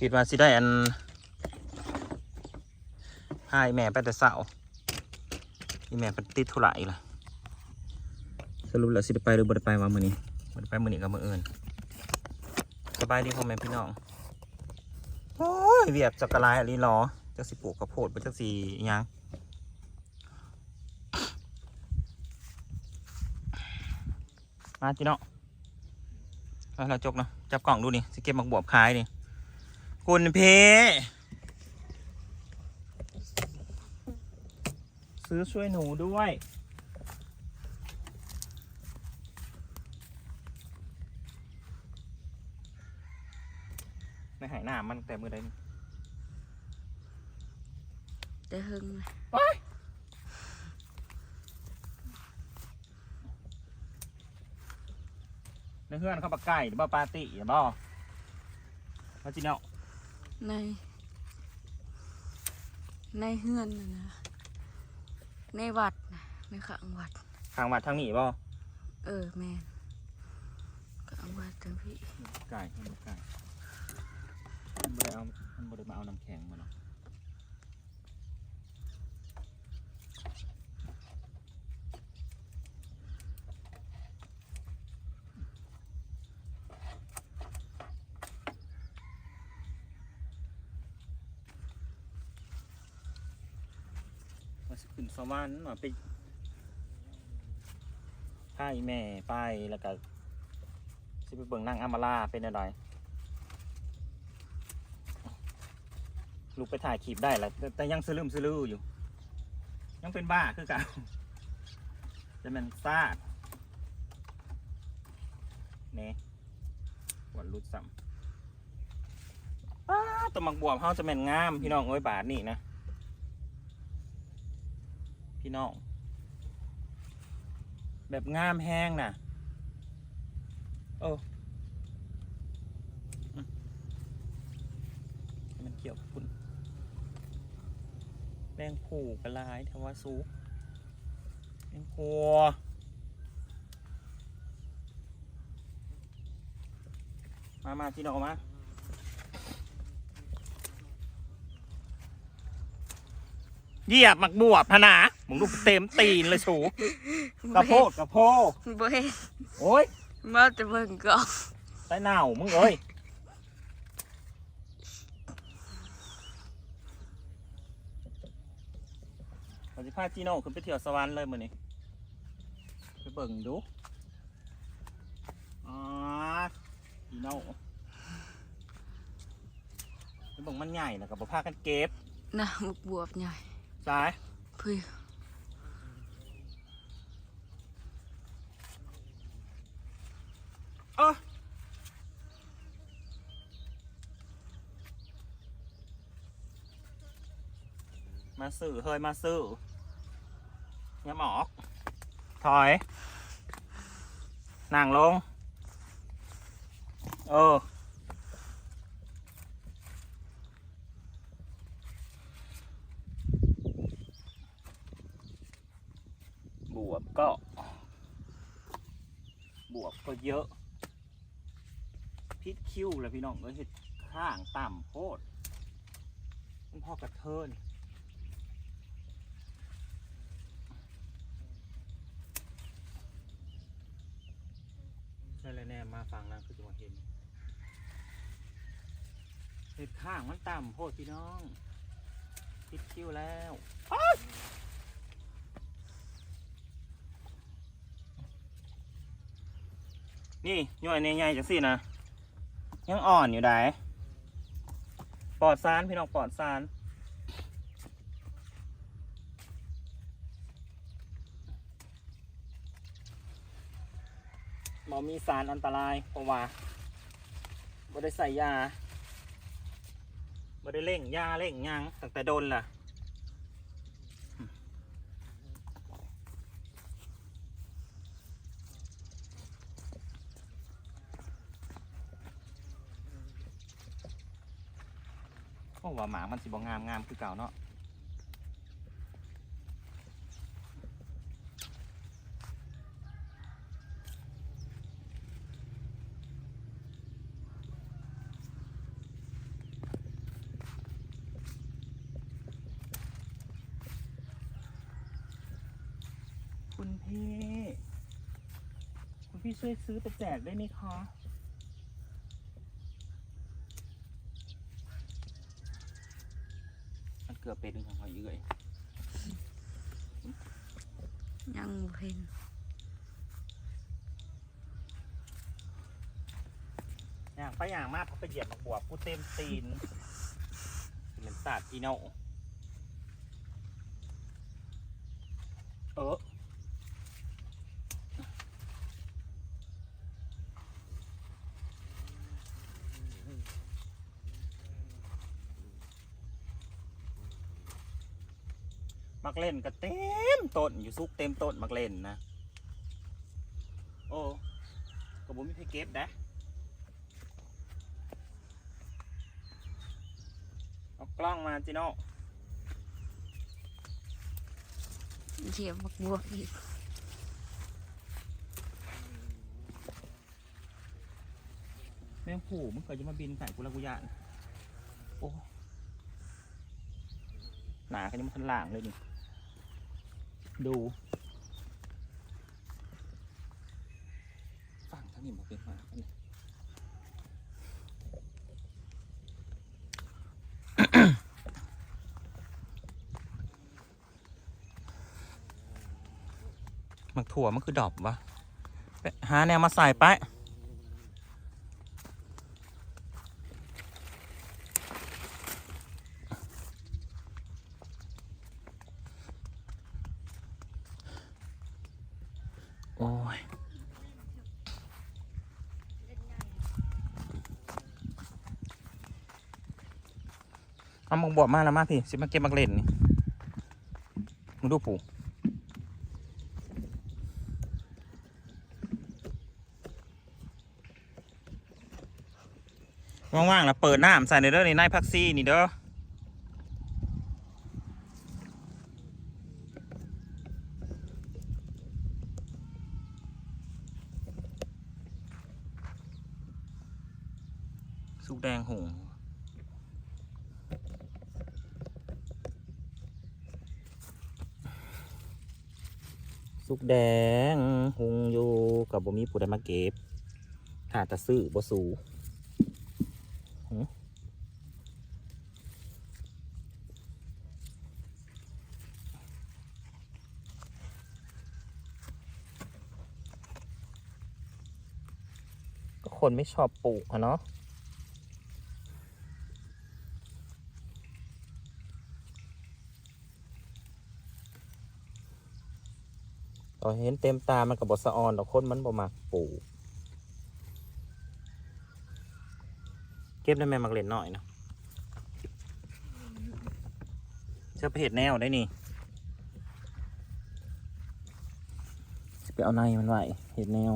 คิดว่าสิได้อันให้แม่ไปแต่เสาอีแม่ไปติดธุระอีกล่ะสรุปแล้วสิได้ไปหรือบ่ได้ไปวะมื้อนี้บ่ได้ไปมื้อนี้กับมื้ออื่นสบายดีพ่อแม่พี่น้องโอ้ยเวียบจักรลายอะไรหรอจักสิปลูกกระโพดบ่จักสิอิหยังมาจีเนาะเอาเราจกเนาะจับกล่องดูนี่สิเก็บมักบวบขายนี่ คุณเพ ซื้อช่วยหนูด้วยไม่หายหน้ามันแต่มือใดนี่แต่หึงนะในเฮือนเขาปลาไก่หรือว่าปลาติหรือบ่มาจีเนาะ ใน ในเฮือนนะนะในวัดนะในข้างวัด ทางวัดทางนี้บ่เออแม่นข้างวัดทั้งพี่ไก่มันบ่ไก่มันบ่ได้เอามันบ่ได้มาเอาน้ำแข็งมาเนาะ มาสิขึ้นสวรรค์มาไปพาอีแม่ไปแล้วก็สิไปเบิ่งนางอามาลาเป็นอะไรลูกไปถ่ายคลิปได้แหละแต่แต่ยังสลืมสลืออยู่ ยังเป็นบ้าคือเกันจะเป็นซาดเน่หวนรุดซ้ำอ้าตัวหมักบวบเขาจะแม่นงาม พี่น้องเอ้ยบาทนี่นะ พี่น้อง แบบงามแห้งน่ะ โอ้อืมให้มันเกี่ยวคุณแมงผูกระลายทว่าสูแมงพัวมามาพี่น้องมาเหยียบหมักบวบพะนา มึงดูเต็มตีนเลยสูกระโพดกระโพดบ่เห็นโอ้ยมาจะเบิ่งก่อนใต้หนาวมึงเอ้ยเราจะพาจีโน่ขึ้นไปเที่ยวสวรรค์เลยมือนี้ไปเบิ่งดูอ๋อจีโน่ไปเบิ่งมันใหญ่นะกับพากันเก็บนะมุกบวบใหญ่ซ้ายพี่เออ มาสื่อเฮ้ยมาสื่ออย่าหมอก พิษคิ้วเลยพี่น้องเอ้ยเห็ดข้างต่ำโคตรมันพอกระเทินใช่เลยแน่มาฟังนะคือจะมาเห็นเห็ดข้างมันต่ำโคตรพี่น้องพิษคิ้วแล้วอ้ายนี่ย่อยเนี่ยใหญ่จังสินะ ยังอ่อนอยู่ได้ปลอดสารพี่น้องปลอดสารบอมีสารอันตรายเพราะว่าบ่ได้ใส่ยาบ่ได้เล่งยาเล่งยังตั้งแต่โดนล่ะ ราะว่าหมามันสิบ่งามงามคือเก่าเนาะคุณพี่ คุณพี่ช่วยซื้อไปแจกได้ไหมคะ กือบเป็นของเขาเยื่อยยังบ่เห็นอย่างไปอย่างมากเขาไปเหยียบมาบวบกูเต็มตีนเหมือนสัตว์อีโนเออ มักเล่นก็เต็มต้นอยู่ซุกเต็มต้นมักเล่นนะโอ้กระบุมีเพเก็บนะเอากล้องมาจิโน่เหยียบบักบวกอีกแม่งผูมึงเคยจะมาบินใส่กูและกูยานโอ้หนากันยังมาทันหล่างเลยนี่ ดู ฝั่งทั้งนี้บอกเป็นหมากันเนี่ยมักถั่วมันคือดอบวะไปหาแนวมาใส่ไป โอ้ยเอามึงบอกมาแล้วมาพี่ สิมาเก็บมักเล่นนี่มึงดูผูว่างๆแล้วเปิดน้ำใส่ในเด้อในี่นายพักซี่นี่เด้อ สุกแดงหงสุกแดงหงอยู่กับบ่มีผู้ใดมาเก็บถ้าจะซื้อบ่สูก็คนไม่ชอบปลูกอะเนาะ ต่อเห็นเต็มตามันกับบสะออนดอกคนมันบ่มักปลูกเก็บได้แม่มักเล่นหน่อยเนาะเชื่อไปเห็ดแนวได้นี่สิไปเอาในมันไหวเห็ดแนว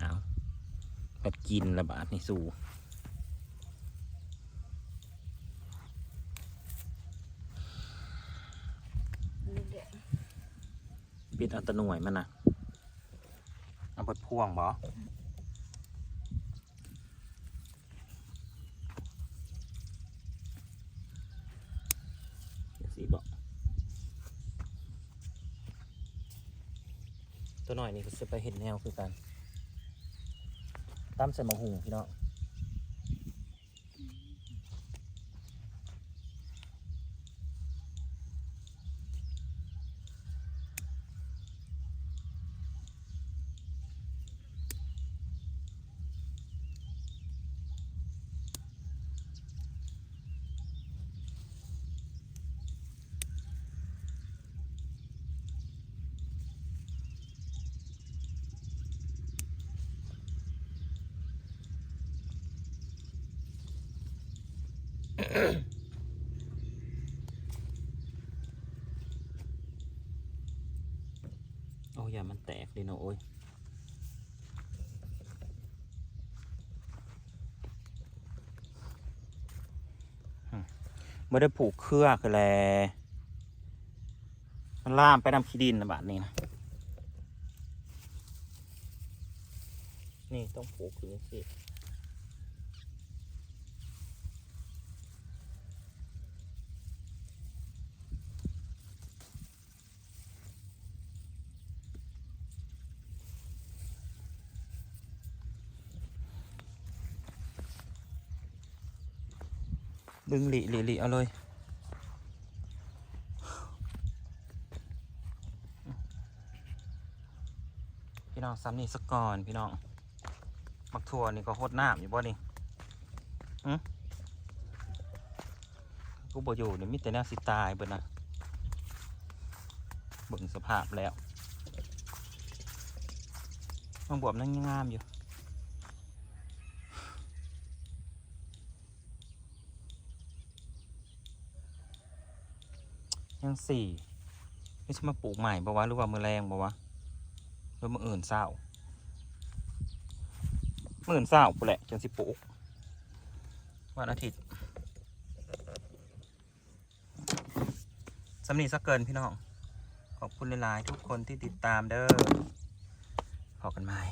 เอากัดกินระบาดนี่สู่ นี่เด้อ ปิดอัตโนมัติมันนะเอาบดพ่วงบ่เดี๋ยวสีบอกตัวหน่อยนี่ก็จะไปเห็นแนวคือกันตั้มใส่หมะหุงพี่น้อง โอ้ยมันแตกเลยเนาะโอ้ยอืมไม่ได้ผูกเครือคือแลมันล่ามไปนำขี้ดินนะบาดนี้นะ นี่ต้องผูกคือสิ ดึงหลีหลีหลีเอาเลยพี่น้องซ้ำนี่สักก่อนพี่น้องมักถั่วนี่ก็โคตรน้ำอยู่บ่นี่อืมกูบ่อยู่นี่มีแต่แนวสิตายเบิดนะเบิ่งสภาพแล้วมันบวบนั่งงามอยู่ ยังสี่ไม่ใช่มาปลูกใหม่ปะวะหรือว่ามือแรงปะวะหรือมืออื่นเศร้ามืออื่นเศร้าปะแหละจังสิปลูกวันอาทิตย์สำนีสักเกินพี่น้อง ขอบคุณหลายๆทุกคนที่ติดตามเด้อพอกันใหม่